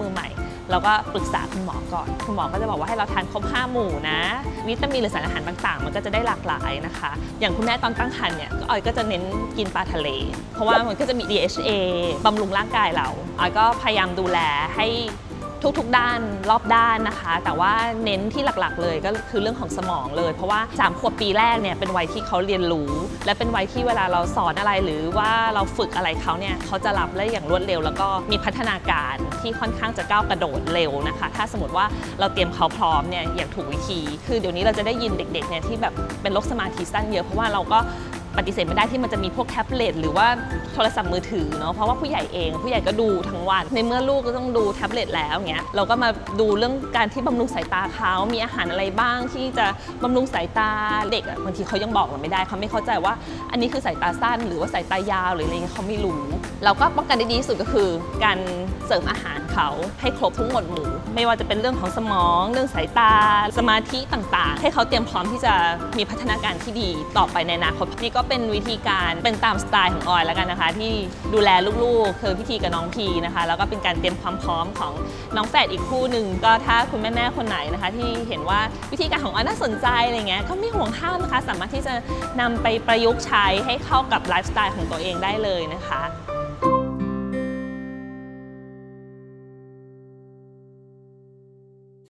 มือใหม่ เราก็ปรึกษาคุณหมอก่อน คุณหมอก็จะบอกว่าให้เราทานครบ 5 หมู่นะ วิตามินหรือสารอาหารต่างๆ มันก็จะได้หลากหลายนะคะ อย่างคุณแม่ตอนตั้งครรภ์เนี่ยออยก็จะเน้นกินปลาทะเล เพราะว่ามันก็จะมี DHA บำรุงร่างกายเราออยก็พยายามดูแลให้ ทุกๆด้านรอบด้านนะคะ แต่ว่าเน้นที่หลักๆ เลยก็คือเรื่องของสมองเลย เพราะว่า3ขวบปีแรกเนี่ยเป็นวัยที่เขาเรียนรู้ และเป็นวัยที่เวลาเราสอนอะไรหรือว่าเราฝึกอะไรเขาเนี่ยเขาจะรับได้อย่างรวดเร็ว แล้วก็มีพัฒนาการที่ค่อนข้างจะก้าวกระโดดเร็วนะคะ ถ้าสมมติว่าเราเตรียมเขาพร้อมเนี่ยอย่างถูกวิธี คือเดี๋ยวนี้เราจะได้ยินเด็กๆเนี่ยที่แบบเป็นโรคสมาธิสั้นเยอะเพราะว่าเราก็ ปฏิเสธไม่ได้ที่มันจะมีพวกแท็บเล็ตหรือว่าโทรศัพท์มือถือเนาะเพราะว่าผู้ใหญ่เองผู้ใหญ่ก็ดูทั้งวัน ในเมื่อลูกก็ต้องดูแท็บเล็ตแล้วเงี้ยเราก็มาดูเรื่องการที่บำรุงสายตาเขามีอาหารอะไรบ้างที่จะบำรุงสายตาเด็กบางทีเขายังบอกเราไม่ได้เขาไม่เข้าใจว่า อันนี้คือสายตาสั้นหรือว่าสายตายาวหรืออะไรเงี้ยเขาไม่รู้เราก็ป้องกันได้ดีที่สุดก็คือการเสริมอาหาร เขาให้ครบทุกหมวดหมู่ ไม่ว่าจะเป็นเรื่องของสมอง เรื่องสายตา สมาธิต่างๆ ให้เขาเตรียมพร้อมที่จะมีพัฒนาการที่ดีต่อไปในอนาคตนี่ก็เป็นวิธีการเป็นตามสไตล์ของออยแล้วกันนะคะ ที่ดูแลลูกๆ คือพิธีกับน้องพีนะคะ แล้วก็เป็นการเตรียมความพร้อมของน้องแฝดอีกคู่หนึ่งก็ถ้าคุณแม่ๆคนไหนนะคะ ที่เห็นว่าวิธีการของออยน่าสนใจอะไรเงี้ยก็ไม่ห่วงห้ามนะคะ สามารถที่จะนำไปประยุกต์ใช้ให้เข้ากับไลฟ์สไตล์ของตัวเองได้เลยนะคะ